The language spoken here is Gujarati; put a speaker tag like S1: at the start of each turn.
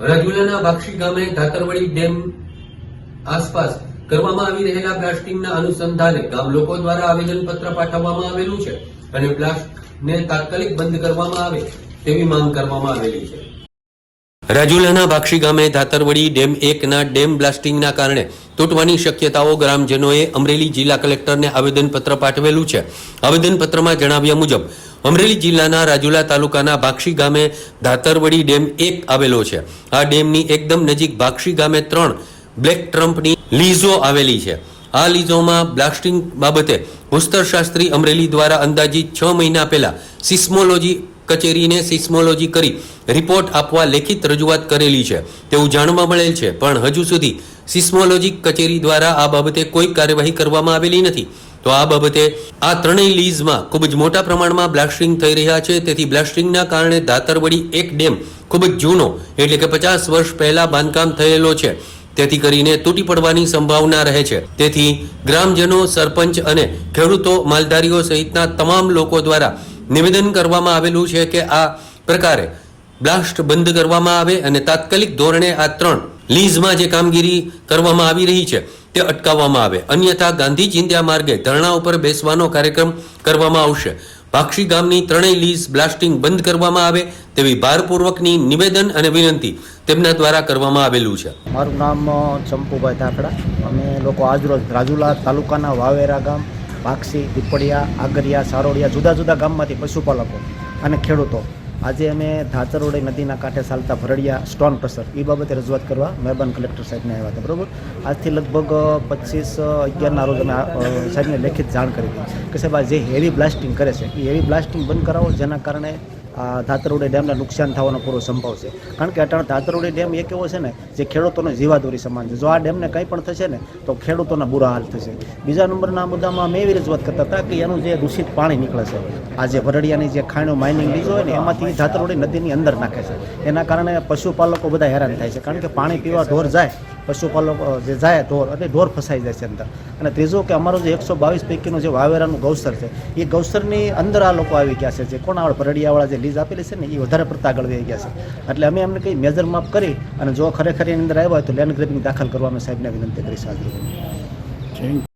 S1: રાજુલાના બાક્ષી ગામે ધાતરવડી ડેમ આસપાસ કરવામાં આવી રહેલા બ્લાસ્ટિંગના અનુસંધાને ગામ લોકો દ્વારા આવેદનપત્ર પાઠવવામાં આવેલું છે અને બ્લાસ્ટને તાત્કાલિક બંધ કરવામાં આવે તેવી માંગ કરવામાં આવેલી છે. રાજુલાના બાક્ષી ગામે ધાતરવડી ડેમ એકના ડેમ બ્લાસ્ટિંગના કારણે તૂટવાની શક્યતાઓ ગ્રામજનોએ અમરેલી જિલ્લા કલેક્ટરને આવેદનપત્ર પાઠવેલું છે. આવેદનપત્રમાં જણાવ્યા મુજબ અમરેલી જિલ્લાના રાજુલા તાલુકાના ભાક્ષી ગામે ધાતરવડી ડેમ એક આવેલો છે. આ ડેમની એકદમ નજીક ભાક્ષી ગામે ત્રણ બ્લેક ટ્રમ્પની લીઝો આવેલી છે. આ લીઝોમાં બ્લાસ્ટિંગ બાબતે ભૂસ્તરશાસ્ત્રી અમરેલી દ્વારા અંદાજિત છ મહિના પહેલા સિસ્મોલોજી કચેરીને સિસ્મોલોજી કરી રિપોર્ટ આપવા લેખિત રજૂઆત કરેલી છે. તેવું જાણવા મળેલ છે, પણ હજુ સુધી સિસ્મોલોજી કચેરી દ્વારા આ બાબતે કોઈ કાર્યવાહી કરવામાં આવેલી નથી. તો આ બાબતે આ ત્રણેય લીઝમાં ખૂબ જ મોટા પ્રમાણમાં બ્લાસ્ટિંગ થઈ રહ્યા છે. તેથી બ્લાસ્ટિંગના કારણે ધાતરવડી એક ડેમ ખૂબ જ જૂનો, એટલે કે પચાસ વર્ષ પહેલા બાંધકામ થયેલો છે. તેથી કરીને તૂટી પડવાની સંભાવના રહે છે. તેથી ગ્રામજનો, સરપંચ અને ખેડૂતો, માલધારીઓ સહિતના તમામ લોકો દ્વારા નિવેદન કરવામાં આવેલું છે કે આ પ્રકારે બ્લાસ્ટ બંધ કરવામાં આવે અને તાત્કાલિક ધોરણે આ ત્રણ લીઝમાં જે કામગીરી કરવામાં આવી રહી છે તે અટકાવવામાં આવે. અન્યથા ગાંધી ચિંધ્યા માર્ગે ધરણા ઉપર બેસવાનો કાર્યક્રમ કરવામાં આવશે. ભાક્ષી ગામની ત્રણેય લીઝ બ્લાસ્ટિંગ બંધ કરવામાં આવે તેવી ભારપૂર્વકની નિવેદન અને વિનંતી તેમના દ્વારા કરવામાં આવેલું છે.
S2: મારું નામ ચંપુભાઈ ધાકડા. અમે લોકો આજરોજ રાજુલા તાલુકાના વાવેરા ગામ, ભાક્ષી, દીપડિયા, આગરિયા, સારોડિયા જુદા જુદા ગામમાંથી પશુપાલકો અને ખેડૂતો આજે અમે ધાતરોડે નદીના કાંઠે ચાલતા ભરડિયા સ્ટોન ક્રશર એ બાબતે રજૂઆત કરવા મહેરબાન કલેક્ટર સાહેબને આવ્યા હતા, બરાબર? આજથી લગભગ પચીસ અગિયારના રોજ અમે સાહેબને લેખિત જાણ કરી હતી કે સાહેબ આ જે હેવી બ્લાસ્ટિંગ કરે છે એ હેવી બ્લાસ્ટિંગ બંધ કરાવો, જેના કારણે આ ધાતરવડી ડેમને નુકસાન થવાનો પૂરો સંભવ છે. કારણ કે અટાણે ધાતરવડી ડેમ એક એવો છે ને, જે ખેડૂતોને જીવાદોરી સમાન છે. જો આ ડેમને કંઈ પણ થશે ને, તો ખેડૂતોના બુરા હાલ થશે. બીજા નંબરના મુદ્દામાં અમે એવી રજૂઆત કરતા હતા કે એનું જે દૂષિત પાણી નીકળે છે, આ જે વરડિયાની જે ખાણો માઇનિંગ લીધું હોય ને, એમાંથી ધાતરોડી નદીની અંદર નાખે છે. એના કારણે પશુપાલકો બધા હેરાન થાય છે. કારણ કે પાણી પીવા ઢોર જાય પશુપાલકો જે જાય ઢોર એટલે ઢોર ફસાઈ જાય છે અંદર. અને ત્રીજું કે અમારું જે એકસો બાવીસ પૈકીનું જે વાવેરાનું ગૌસર છે, એ ગૌસરની અંદર આ લોકો આવી ગયા છે. જે કોણ આવડે પરડિયાવાળા જે લીઝ આપેલી છે ને, એ વધારે પડતા આગળ વહી ગયા છે. એટલે અમે એમને કંઈ મેજર માપ કરી અને જો ખરેખર એની અંદર આવ્યા હોય તો લેન્ડ ગ્રેપિંગ દાખલ કરવા અમે સાહેબને વિનંતી કરી સાહેબ